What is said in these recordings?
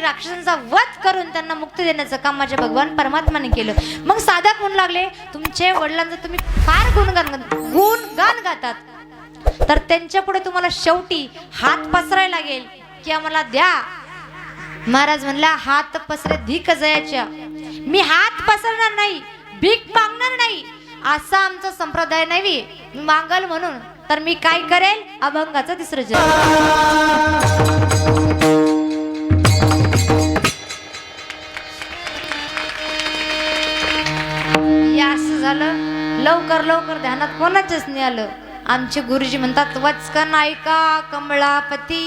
राक्षसांचा वध करून त्यांना मुक्ती देण्याचं काम माझ्या भगवान परमात्माने केलं. मग साधक म्हणू लागले. तुमचे वडिलांचं तुम्ही फार गुणगान गुणगान गातात. तर त्यांच्या पुढे तुम्हाला शेवटी हात पसरायला लागेल. की आम्हाला द्या. महाराज म्हणला हात पसरे धिक जयाच्या. मी हात पसरणार नाही. भीक मागणार नाही. असा आमचा संप्रदाय नाही. मागल म्हणून. तर मी काय करेल? अभंगाचं तिसरं जन्म झालं लवकर लवकर ध्यानात कोणाचंच नाही आलं. आमचे गुरुजी म्हणतात वचकन ऐका कमळापती.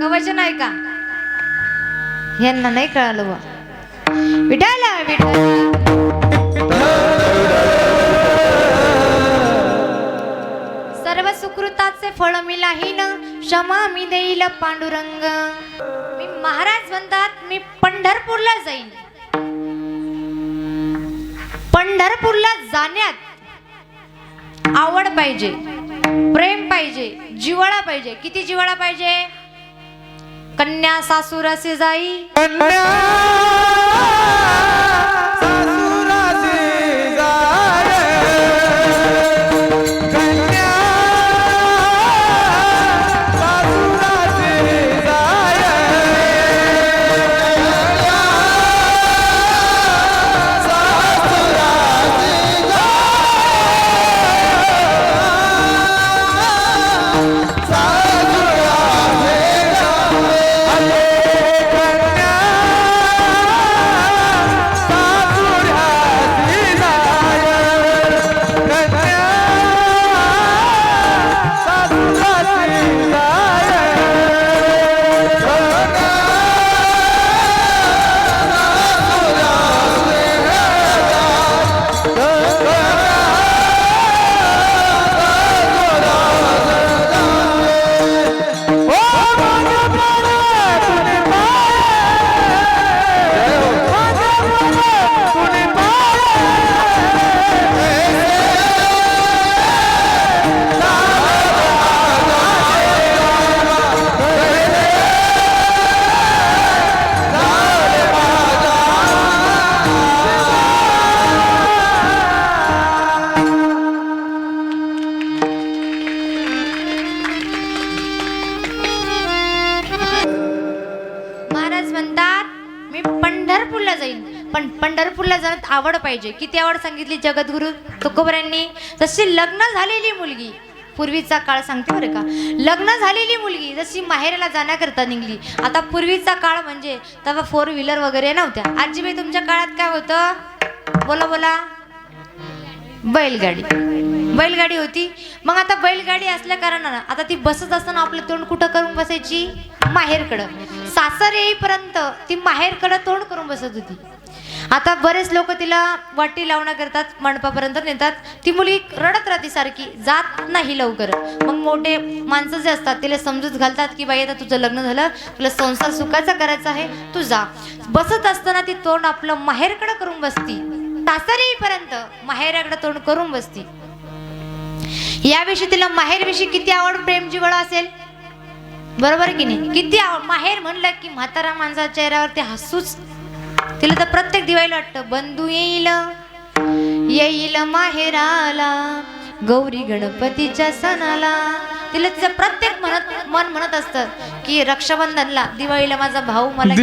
कवचन ऐका? यांना नाही कळालं बा विठाला सर्व सुकृताचे फळ मिलाहीन क्षमा मी देईल पांडुरंग. मी महाराज म्हणतात मी पंढरपूरला जाईन. पंढरपूरला जाण्यात आवड पाहिजे प्रेम पाहिजे जिवाळा पाहिजे. किती जिवाळा पाहिजे? कन्या सासूर असे जाई. महाराज म्हणतात मी पंढरपूरला जाईल पण पंढरपूरला जाण्यात आवड पाहिजे. किती आवड सांगितली जगद्गुरु तुकोबऱ्यांनी? जशी लग्न झालेली मुलगी पूर्वीचा काळ सांगते बरं का. लग्न झालेली मुलगी जशी माहेरला जाण्याकरता निघली. आता पूर्वीचा काळ म्हणजे तेव्हा फोर व्हीलर वगैरे नव्हत्या. आजीबाई तुमच्या काळात काय होतं? बोला बोला. बैलगाडी. बैलगाडी होती. मग आता बैलगाडी असल्या कारणानं आता ती बसत असताना आपलं तोंड कुठं करून बसायची? माहेरकडं. सासर येईपर्यंत ती माहेरकडं तोंड करून बसत होती. आता बरेच लोक तिला वाटी लावण्या करतात मंडपापर्यंत नेतात. ती मुलगी रडत राहते सारखी जात नाही लवकर. मग मोठे माणसं जे असतात तिला समजूत घालतात की बाई आता तुझं लग्न झालं तुला संसार सुखाचा करायचा आहे तू जा. बसत असताना ती तोंड आपलं माहेरकडं करून बसती. सासरीपर्यंत माहेराकडे तोंड करून बसती. याविषयी तिला माहेरविषयी किती आवड प्रेम जिव्हाळा असेल? बरोबर की नाही? किती माहेर म्हणलं की म्हातारा माणसाच्या चेहऱ्यावरती हसूच. तिला तर प्रत्येक दिवाळीला वाटतं बंधू येईल येईल माहेराला गौरी गणपतीच्या सणाला. तिला तिचं प्रत्येक म्हणत मन म्हणत असतं की रक्षाबंधनला दिवाळीला माझा भाऊ मला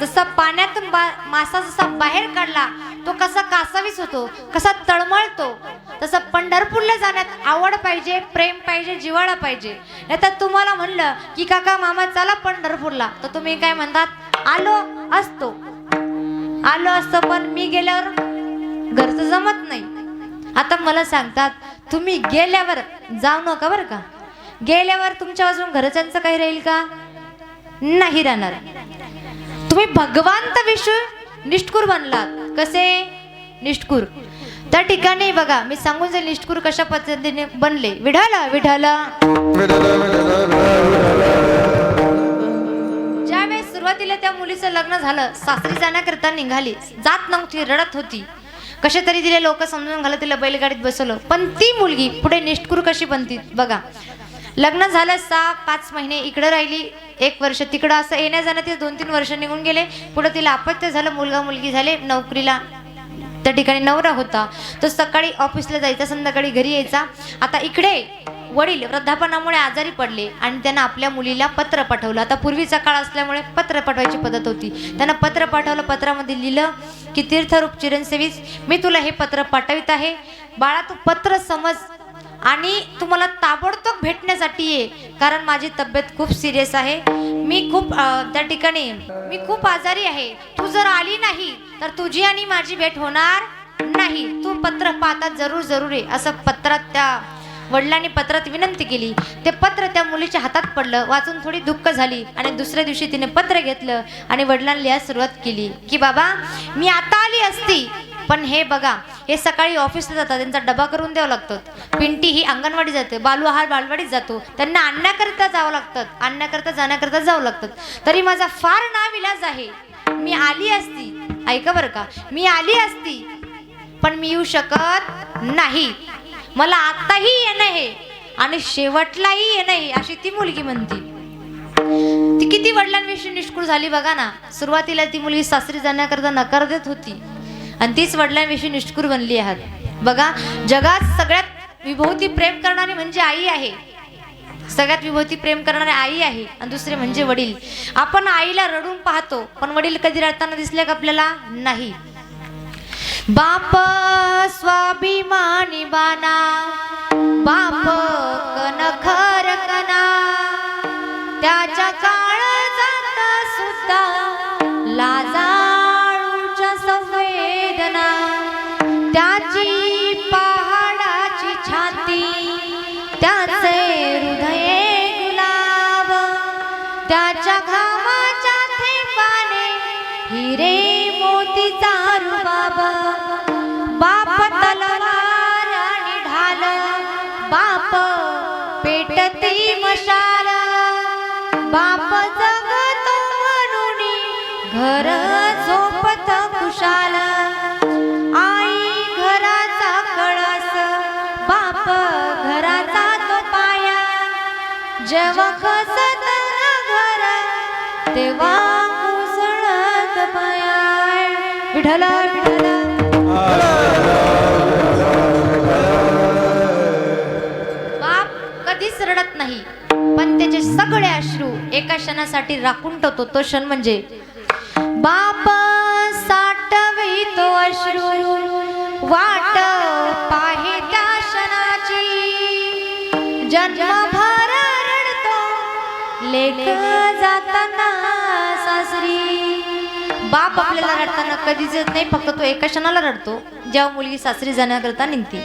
जसा पाण्यातून बा- मासा जसा बाहेर काढला तो कसा कासावीस होतो कसा तळमळतो तसं पंढरपूरला जाण्यात आवड पाहिजे प्रेम पाहिजे जिव्हाळा पाहिजे. नाही तर तुम्हाला म्हणलं की काका मामा चला पंढरपूरला. तर तुम्ही काय म्हणतात? आलो असतो. आलो असतो पण मी गेल्यावर घरचं जमत नाही. आता मला सांगतात तुम्ही गेल्यावर जाऊ नका बरं का. गेल्यावर तुमच्या अजून घरच्यांचं काही राहील का? नाही राहणार. तुम्ही भगवंत विषू निष्ठुर बनलात. कसे? निष्ठुर. त्या ठिकाणी बघा मी सांगून जाईल निष्ठुर कशा पद्धतीने बनले. विढाला विढाला ज्यावेळेस सुरुवातीला त्या मुलीचं लग्न झालं सासरी जाण्याकरता निघाली. जात नव्हती रडत होती. कसे तरी तिला लोक समजून घालत तिला बैलगाडीत बसवलं. पण ती मुलगी पुढे निष्ठुर कशी बनती? बघा. लग्न झालं सहा पाच महिने इकडं राहिली एक वर्ष तिकडं असं येण्या जाणं ते दोन तीन वर्ष निघून गेले. पुढे तिला अपत्य झालं मुलगा मुलगी झाले नोकरीला त्या ठिकाणी नवरा होता. तो सकाळी ऑफिसला जायचा संध्याकाळी घरी यायचा. आता इकडे वडील वृद्धापनामुळे आजारी पडले आणि त्यांना आपल्या मुलीला पत्र पाठवलं. आता पूर्वीचा काळ असल्यामुळे पत्र पाठवायची पद्धत होती. त्यांना पत्र पाठवलं पत्रामध्ये लिहिलं की तीर्थरूप चिरंसेवीस मी तुला हे पत्र पाठवित आहे. बाळा तू पत्र समज. आणि तुम्हाला ताबडतोब भेटण्यासाठी ये कारण माझी तब्येत खूप सिरियस आहे. मी खूप त्या ठिकाणी मी खूप आजारी आहे. तू जर आली नाही तर तुझी आणि माझी भेट होणार नाही. तू पत्र पाहता जरूर जरूर आहे असं पत्रात त्या वडिलांनी पत्रात विनंती केली. ते पत्र त्या मुलीच्या हातात पडलं. वाचून थोडी दुःख झाली. आणि दुसऱ्या दिवशी तिने पत्र घेतलं आणि वडिलांना लिहायला सुरुवात केली की बाबा मी आता आली असती पण हे बघा हे सकाळी ऑफिसला जातात त्यांचा डबा करून द्यावं लागतं. पिंटी ही अंगणवाडी जाते बालू आहार बालवाडीत जातो. त्यांना आणण्याकरिता जावं लागतं आणण्याकरिता जाण्याकरिता जावं लागतं. तरी माझा फार नाविलाज आहे. मी आली असती ऐका बरं का मी आली असती पण मी येऊ शकत नाही. मला आताही येणं आहे आणि शेवटलाही येणं आहे अशी ती मुलगी म्हणते. ती किती वडिलांविषयी निष्कुळ झाली बघा ना. सुरुवातीला ती मुलगी सासरी जाण्याकरता नकार देत होती. आणि तीच वडिलांविषयी निष्ठुर बनली आहात. बघा जगात सगळ्यात विभूती प्रेम करणारी म्हणजे आई आहे. सगळ्यात विभूती प्रेम करणारी आई आहे आणि दुसरे म्हणजे वडील. आपण आईला रडून पाहतो पण वडील कधी रडताना दिसले का आपल्याला? नाही. बाप स्वाभिमानी बाना बाप कनखर कना त्याच्या काळ जात सुद्धा लाजा त्याची पहाडाची छाती त्याचे हृदय गुलाब त्याच्या घामाच्या थेंबाने हिरे मोतीचा रुबाब बाप तलवार आणि ढाल बाप पेटती मशाल. बाप जगतो म्हणून घर जेव्हा खसत घर तेव्हा कुसळत पाया विठ्ठल बाप कधीच रडत नाही पण त्याचे सगळे अश्रू एका क्षणासाठी राखून ठेवतो. तो क्षण म्हणजे बाप साठवितो अश्रू वाट पाहे त्या क्षणाची. जन्म लेख जाताना सासरी. बाप आपल्याला रडताना कधीच येत नाही फक्त तो एका क्षणाला रडतो जेव्हा मुलगी सासरी जाण्याकरता निघते.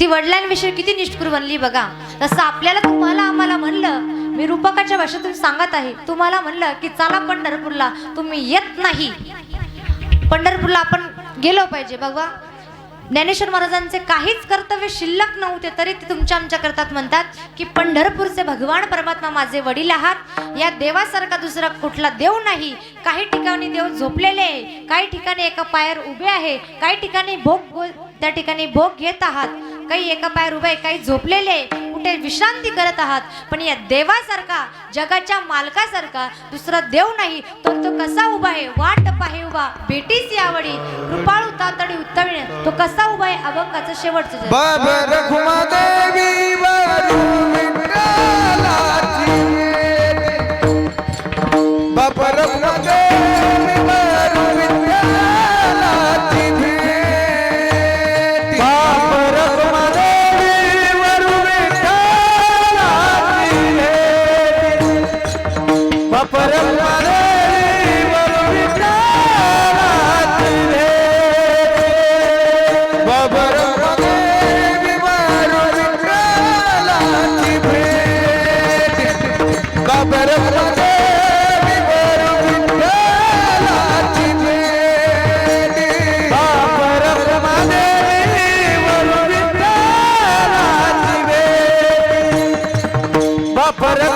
ती वडिलांविषयी किती निष्ठुर बनली बघा. तसं आपल्याला तुम्हाला आम्हाला म्हणलं मी रूपकाच्या भाषेतून सांगत आहे तुम्हाला म्हणलं की चला पंढरपूरला तुम्ही येत नाही. पंढरपूरला आपण गेलो पाहिजे बघा ज्ञानेश्वर महाराजांचे काहीच कर्तव्य शिल्लक नव्हते तरी ते तुमच्या आमच्या करतात म्हणतात की पंढरपूरचे भगवान परमात्मा माझे वडील आहात. या देवासारखा दुसरा कुठला देव नाही. काही ठिकाणी देव झोपलेले आहे काही ठिकाणी एका पायावर उभे आहे काही ठिकाणी भोग गो- त्या ठिकाणी भोग घेत आहात. काही एका पायावर उभे आहे काही झोपलेले आहे, कुठे विश्रांती करत आहात? पण या देवासारखा जगाच्या मालकासारखा दुसरा देव नाही तो तो कसा उभा आहे? वाट पाहे उभा. भेटीस यावडी कृपाळू तातडी उत्तमिणे तो कसा उभा आहे? अभंगाचं शेवटचं पर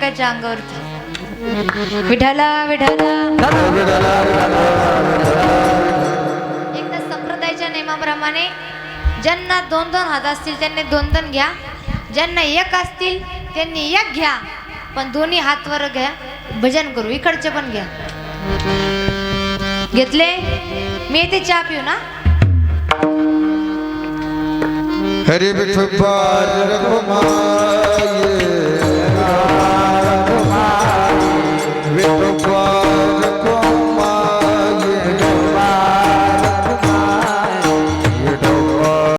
तुम्ही अंगावरती विठाला विठाला एकदा संप्रदायाच्या नियमाप्रमाणे ज्यांना दोन दोन हात असतील त्यांनी दोन दोन घ्या. ज्यांना एक असतील त्यांनी एक घ्या. पण दोन्ही हात वर घ्या. भजन करू. इकडचे पण घ्या. घेतले? मी येते चहा पिऊ ना हरी विठुबार रघुमाये